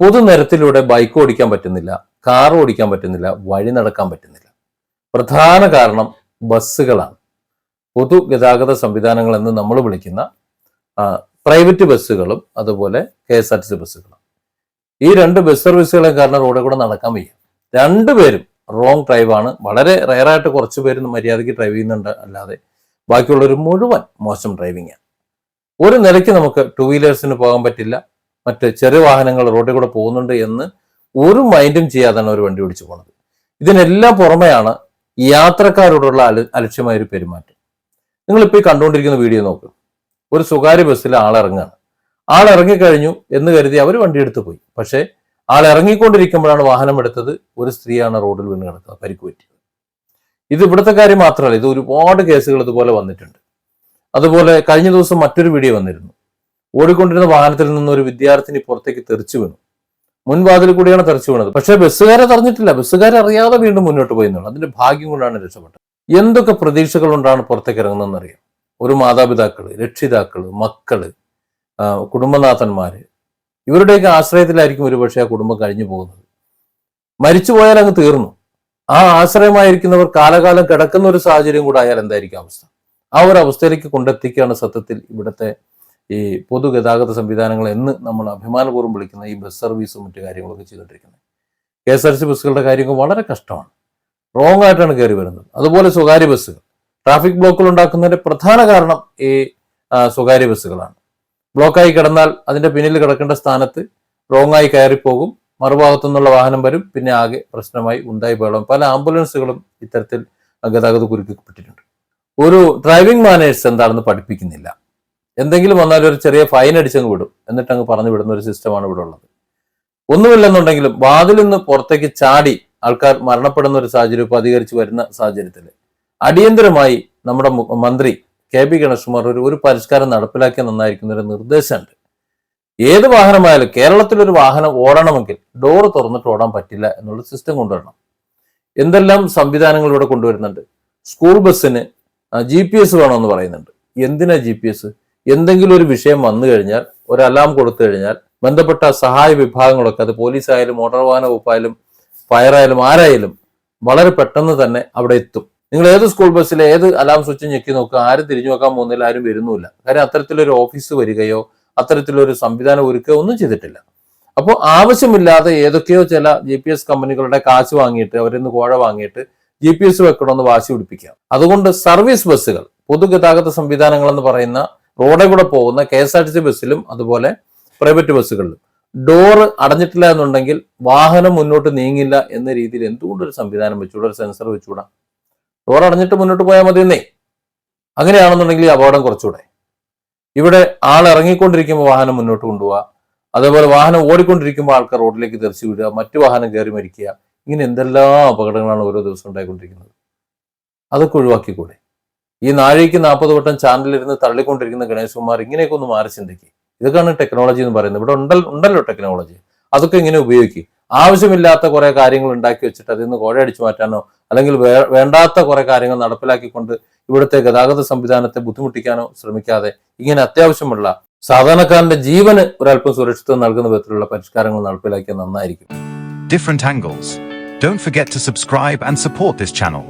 പൊതുനിരത്തിലൂടെ bike ഓടിക്കാൻ പറ്റുന്നില്ല car ഓടിക്കാൻ പറ്റുന്നില്ല വഴി നടക്കാൻ പറ്റുന്നില്ല. പ്രധാന കാരണം ബസ്സുകളാണ്. പൊതുഗതാഗത സംവിധാനങ്ങൾ എന്ന് നമ്മൾ വിളിക്കുന്ന പ്രൈവറ്റ് ബസ്സുകളും അതുപോലെ K S R T C ബസ്സുകളും. ഈ രണ്ട് ബസ് സർവീസുകളെ കാരണം റോഡിൽ കൂടെ നടക്കാൻ വയ്യ. രണ്ടുപേരും റോങ് ഡ്രൈവാണ് വളരെ റയറായിട്ട് കുറച്ച് പേര് മര്യാദയ്ക്ക് ഡ്രൈവ് ചെയ്യുന്നുണ്ട്. അല്ലാതെ ബാക്കിയുള്ളവർ മുഴുവൻ മോശം ഡ്രൈവിംഗ് ആണ് ഒരു നിലയ്ക്ക് നമുക്ക് ടൂ വീലേഴ്സിന് പോകാൻ പറ്റില്ല. മറ്റ് ചെറിയ വാഹനങ്ങൾ റോഡിൽ കൂടെ പോകുന്നുണ്ട് എന്ന് ഒരു മൈൻഡും ചെയ്യാതാണ് അവർ വണ്ടി ഓടിച്ചു പോണത്. ഇതിനെല്ലാം പുറമെയാണ് യാത്രക്കാരോടുള്ള അല അലക്ഷ്യമായ ഒരു പെരുമാറ്റം. നിങ്ങളിപ്പോൾ കണ്ടുകൊണ്ടിരിക്കുന്ന വീഡിയോ നോക്ക്. ഒരു സ്വകാര്യ ബസ്സിൽ ആളിറങ്ങുകയാണ് ആളിറങ്ങിക്കഴിഞ്ഞു എന്ന് കരുതി അവർ വണ്ടി എടുത്തു പോയി. പക്ഷേ ആൾ ഇറങ്ങിക്കൊണ്ടിരിക്കുമ്പോഴാണ് വാഹനം എടുത്തത് ഒരു സ്ത്രീയാണ് റോഡിൽ വീണ് കിടക്കുന്നത് പരിക്ക് പറ്റിയത്. ഇത് ഇവിടുത്തെ കാര്യം മാത്രമല്ല ഇത് ഒരുപാട് കേസുകൾ ഇതുപോലെ വന്നിട്ടുണ്ട്. അതുപോലെ കഴിഞ്ഞ ദിവസം മറ്റൊരു വീഡിയോ വന്നിരുന്നു. ഓടിക്കൊണ്ടിരുന്ന വാഹനത്തിൽ നിന്ന് ഒരു വിദ്യാർത്ഥിനി പുറത്തേക്ക് തെറിച്ചു വീണു. മുൻവാതിൽ കൂടിയാണ് തെറിച്ചു വീണത്. പക്ഷെ ബസ്സുകാരെ തറഞ്ഞിട്ടില്ല ബസ്സുകാരെ അറിയാതെ വീണ്ടും മുന്നോട്ട് പോയി എന്നുള്ളത് അതിന്റെ ഭാഗ്യം കൊണ്ടാണ് രക്ഷപ്പെട്ടത്. എന്തൊക്കെ പ്രതീക്ഷകൾ കൊണ്ടാണ് പുറത്തേക്ക് ഇറങ്ങുന്നതെന്ന് അറിയാം ഒരു മാതാപിതാക്കൾ രക്ഷിതാക്കൾ മക്കൾ കുടുംബനാഥന്മാര്. ഇവരുടെയൊക്കെ ആശ്രയത്തിലായിരിക്കും ഒരുപക്ഷെ ആ കുടുംബം കഴിഞ്ഞു പോകുന്നത്. മരിച്ചു പോയാൽ അങ്ങ് തീർന്നു. ആ ആശ്രയമായിരിക്കുന്നവർ കാലകാലം കിടക്കുന്ന ഒരു സാഹചര്യം കൂടെ ആയാൽ എന്തായിരിക്കും അവസ്ഥ? ആ ഒരു അവസ്ഥയിലേക്ക് കൊണ്ടെത്തിക്കുകയാണ് സത്യത്തിൽ ഇവിടുത്തെ ഈ പൊതുഗതാഗത സംവിധാനങ്ങൾ എന്ന് നമ്മൾ അഭിമാനപൂർവം വിളിക്കുന്ന ഈ ബസ് സർവീസും മറ്റു കാര്യങ്ങളൊക്കെ ചെയ്തുകൊണ്ടിരിക്കുന്നത്. കെ എസ് ആർ സി ബസ്സുകളുടെ കാര്യങ്ങൾ വളരെ കഷ്ടമാണ്. റോങ് ആയിട്ടാണ് കയറി വരുന്നത്. അതുപോലെ സ്വകാര്യ ബസ്സുകൾ. ട്രാഫിക് ബ്ലോക്കുകൾ ഉണ്ടാക്കുന്നതിന്റെ പ്രധാന കാരണം ഈ സ്വകാര്യ ബസ്സുകളാണ്. ബ്ലോക്കായി കിടന്നാൽ അതിന്റെ പിന്നിൽ കിടക്കേണ്ട സ്ഥാനത്ത് റോങ് ആയി കയറിപ്പോകും. മറുഭാഗത്തു നിന്നുള്ള വാഹനം വരും. പിന്നെ ആകെ പ്രശ്നമായി ഉണ്ടായി പോകണം പല ആംബുലൻസുകളും ഇത്തരത്തിൽ ഗതാഗത കുരുക്കപ്പെട്ടിട്ടുണ്ട് ഒരു ഡ്രൈവിംഗ് മാനേഴ്സ് എന്താണെന്ന് പഠിപ്പിക്കുന്നില്ല. എന്തെങ്കിലും വന്നാലും ഒരു ചെറിയ ഫൈൻ അടിച്ചങ്ങ് വിടും. എന്നിട്ട് അങ്ങ് പറഞ്ഞു വിടുന്ന ഒരു സിസ്റ്റമാണ് ഇവിടെ ഉള്ളത്. ഒന്നുമില്ലെന്നുണ്ടെങ്കിലും വാതിൽ നിന്ന് പുറത്തേക്ക് ചാടി ആൾക്കാർ മരണപ്പെടുന്ന ഒരു സാഹചര്യം ഇപ്പൊ അധികരിച്ചു വരുന്ന സാഹചര്യത്തിൽ അടിയന്തരമായി നമ്മുടെ മന്ത്രി കെ പി ഗണേഷ്കുമാർ ഒരു ഒരു പരിഷ്കാരം നടപ്പിലാക്കിയ നന്നായിരിക്കുന്ന ഒരു നിർദ്ദേശമുണ്ട്. ഏത് വാഹനമായാലും കേരളത്തിലൊരു വാഹനം ഓടണമെങ്കിൽ ഡോറ് തുറന്നിട്ട് ഓടാൻ പറ്റില്ല എന്നുള്ള സിസ്റ്റം കൊണ്ടുവരണം. എന്തെല്ലാം സംവിധാനങ്ങൾ ഇവിടെ കൊണ്ടുവരുന്നുണ്ട്? സ്കൂൾ ബസ്സിന് ജി പി എസ് വേണമെന്ന് പറയുന്നുണ്ട്. എന്തിനാ ജി പി എസ് എന്തെങ്കിലും ഒരു വിഷയം വന്നു കഴിഞ്ഞാൽ ഒരു അലാം കൊടുത്തു കഴിഞ്ഞാൽ ബന്ധപ്പെട്ട സഹായ വിഭാഗങ്ങളൊക്കെ അത് പോലീസായാലും മോട്ടോർ വാഹന വകുപ്പായാലും ഫയർ ആയാലും ആരായാലും വളരെ പെട്ടെന്ന് തന്നെ അവിടെ എത്തും. നിങ്ങൾ ഏത് സ്കൂൾ ബസ്സിലെ ഏത് അലാം സ്വിച്ച് ഞെക്കി നോക്കുക ആരും തിരിഞ്ഞു നോക്കാൻ പോകുന്നില്ല ആരും വരുന്നുമില്ല കാര്യം അത്തരത്തിലൊരു ഓഫീസ് വരികയോ അത്തരത്തിലൊരു സംവിധാനം ഒരുക്കുകയോ ഒന്നും ചെയ്തിട്ടില്ല. അപ്പോൾ ആവശ്യമില്ലാതെ ഏതൊക്കെയോ ചില ജി പി എസ് കമ്പനികളുടെ കാശ് വാങ്ങിയിട്ട് അവരിൽ നിന്ന് കോഴ വാങ്ങിയിട്ട് ജി പി എസ് വെക്കണമെന്ന് വാശി പിടിപ്പിക്കാം അതുകൊണ്ട് സർവീസ് ബസ്സുകൾ പൊതുഗതാഗത സംവിധാനങ്ങൾ എന്ന് പറയുന്ന റോഡിൽ കൂടെ പോകുന്ന K S R T C ബസ്സിലും അതുപോലെ പ്രൈവറ്റ് ബസ്സുകളിലും. ഡോറ് അടഞ്ഞിട്ടില്ല എന്നുണ്ടെങ്കിൽ വാഹനം മുന്നോട്ട് നീങ്ങില്ല എന്ന രീതിയിൽ എന്തുകൊണ്ട് ഒരു സംവിധാനം വെച്ചുകൂടാ? ഒരു സെൻസർ വെച്ചുകൂടാ? ഡോർ അടഞ്ഞിട്ട് മുന്നോട്ട് പോയാൽ മതി എന്നേ. അങ്ങനെയാണെന്നുണ്ടെങ്കിൽ അപകടം കുറച്ചുകൂടെ. ഇവിടെ ആൾ ഇറങ്ങിക്കൊണ്ടിരിക്കുമ്പോൾ വാഹനം മുന്നോട്ട് കൊണ്ടുപോവുക അതേപോലെ വാഹനം ഓടിക്കൊണ്ടിരിക്കുമ്പോൾ ആൾക്കാർ റോഡിലേക്ക് തെറിച്ചു വിടുക മറ്റു വാഹനം കയറി മരിക്കുക. ഇങ്ങനെ എന്തെല്ലാം അപകടങ്ങളാണ് ഓരോ ദിവസം ഉണ്ടായിക്കൊണ്ടിരിക്കുന്നത്. അതൊക്കെ ഒഴിവാക്കിക്കൂടെ? ഈ നാഴിക്ക് നാൽപ്പത് വട്ടം ചാനലിരുന്ന് തള്ളിക്കൊണ്ടിരിക്കുന്ന ഗണേഷ് കുമാർ ഇങ്ങനെയൊക്കെ ഒന്ന് മാറി ചിന്തിക്കുക ഇതൊക്കെയാണ് ടെക്നോളജി എന്ന് പറയുന്നത്. ഇവിടെ ഉണ്ടല്ലോ ഉണ്ടല്ലോ ടെക്നോളജി അതൊക്കെ ഇങ്ങനെ ഉപയോഗിക്കുക ആവശ്യമില്ലാത്ത കുറെ കാര്യങ്ങൾ ഉണ്ടാക്കി വെച്ചിട്ട് അതിൽ നിന്ന് കോഴയടിച്ചു മാറ്റാനോ അല്ലെങ്കിൽ വേണ്ടാത്ത കുറെ കാര്യങ്ങൾ നടപ്പിലാക്കിക്കൊണ്ട് ഇവിടുത്തെ ഗതാഗത സംവിധാനത്തെ ബുദ്ധിമുട്ടിക്കാനോ ശ്രമിക്കാതെ ഇങ്ങനെ അത്യാവശ്യമുള്ള സാധാരണക്കാരന്റെ ജീവന് ഒരല്പം സുരക്ഷിതം നൽകുന്ന വിധത്തിലുള്ള പരിഷ്കാരങ്ങൾ നടപ്പിലാക്കിയാൽ നന്നായിരിക്കും. Different angles. Don't forget to subscribe and support this channel.